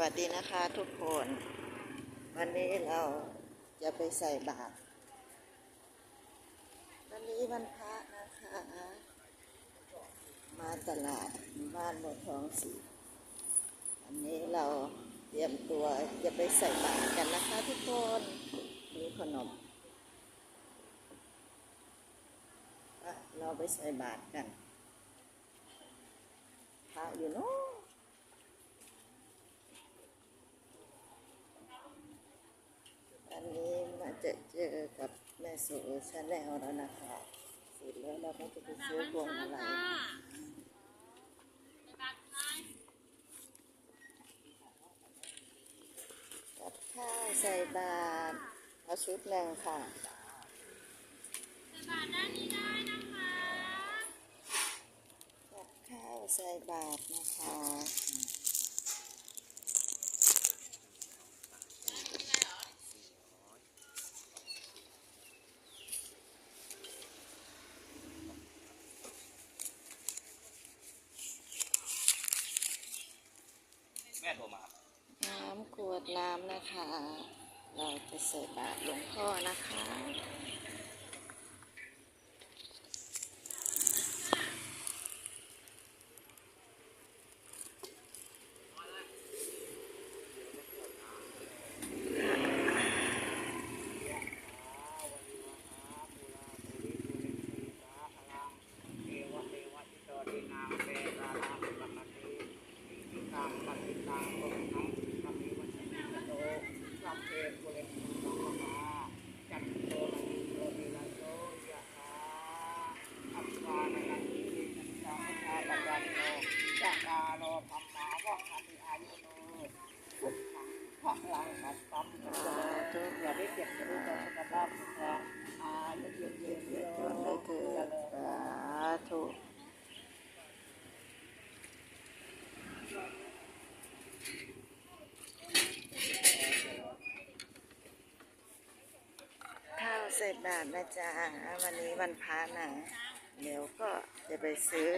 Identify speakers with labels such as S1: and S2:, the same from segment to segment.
S1: วัสดีนะคะทุกคน วันนี้เราจะไปใส่บาตรวันนี้วันพระนะคะ มาตลาดบ้านหมดทองสีวันนี้เราเตรียมตัวจะไปใส่บาตรกันนะคะทุกคนมีขนมเราไปใส่บาตรกันพระอยู่โน้น อันนี้มาจะเจอกับ แม่สูชาแนลแล้วนะคะเสร็จแล้วเราก็จะไปซื้อพวงมาลัยกับข้าวใส่บาตรเอาชุดหนึ่งค่ะ
S2: บาทด้านนี้ได้นะคะ
S1: กับข้าวใส่บาตรนะคะ
S3: โทรมา
S1: น้ำขวดน้ำนะคะ เราจะเส่บาตรหลวงพ่อนะคะ
S3: เอวะเอวะอิโตดินาเปตาลาภิปัสสติอิตังปฏิตังตุนังธรรมิวัชมิโตสัพเพปุเรตุสังฆาจันโตมณิโตติลาโตยะถาอัปวานะนันติสัจจามุทาปัจจันโนจักาโลธรรมาวะคันติอายุโนสุขังพระลัง มัตตัมโตอย่าได้เจ็บจะได้ต่อสุขภาพสุขะอายุยืนยืนยืน
S1: จนได้เถิดสาธุข้าวใส่บาตรนะจ๊ะวันนี้วันพระนะเดี๋ยวก็จะไปซื้อ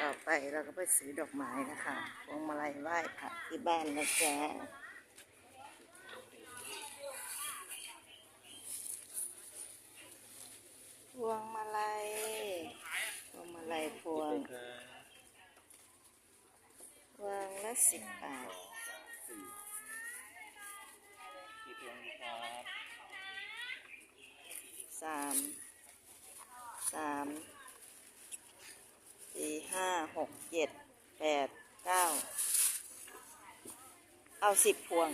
S1: ต่อไปเราก็ไปซื้อดอกไม้นะคะพวงมาลัยไหว้พระที่บ้านนะจ๊ะพวงมาลัยพวงมาลัยพวงพวง ละสิบบาท
S3: กี่พวงดีครับ
S1: สามสามสี่ห้าหกเจ็ดแปดเก้าเอาสิบพวง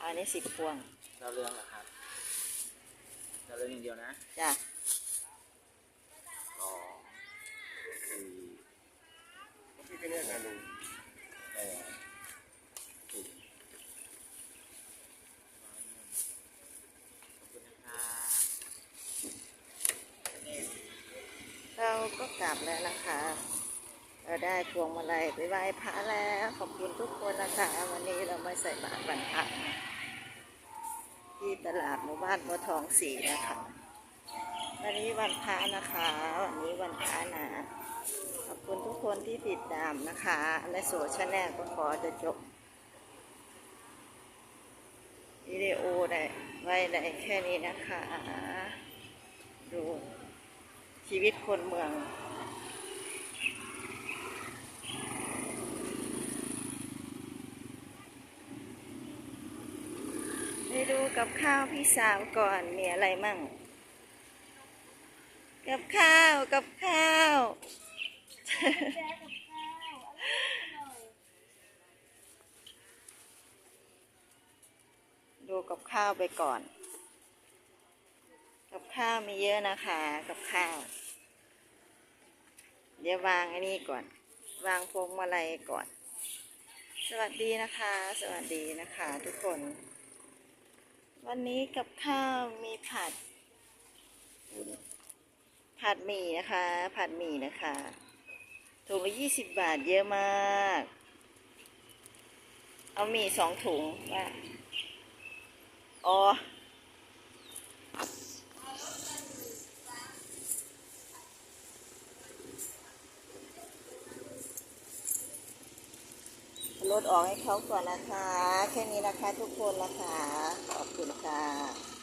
S1: อันนี้สิบพวง
S3: ดาวเรืองเหรอครับดาวเรืองอย่างเดียวนะ
S1: จ้ะ
S3: สองสี่
S4: พี่ก็เรียกกันลุง
S3: แปดสิบขอบคุณนะครับ
S1: เรา ก็กลับแล้วนะคะเราได้พวงมาลัยไปไหว้พระแล้ว ขอบคุณทุกคนนะคะ วันนี้เรามาใส่บาตรวันพระที่ตลาดหมู่บ้านบัวทองสีนะคะ วันนี้วันพระนะคะ วันนี้วันพระนะขอบคุณทุกคนที่ติดตามนะคะและโซชาแนลก็ขอจะจบวิดีโอได้ไว้ได้แค่นี้นะคะ ดู ชีวิตคนเมือง ไปดูกับข้าวพี่สาวก่อนมีอะไรมั่ง กับข้าวกับข้าว ดูกับข้าวไปก่อน กับข้าวมีเยอะนะคะ กับข้าว เดี๋ยววางอันนี้ก่อน วางพวงมาลัยก่อน สวัสดีนะคะ สวัสดีนะคะ ทุกคน วันนี้กับข้าวมีผัด ผัดหมี่นะคะ ผัดหมี่นะคะถุงละยี่สิบบาทเยอะมาก เอาหมี่สองถุงว่าอ๋อ รถออกให้เขาก่อนนะคะ แค่นี้นะคะทุกคนนะคะ ขอบคุณค่ะ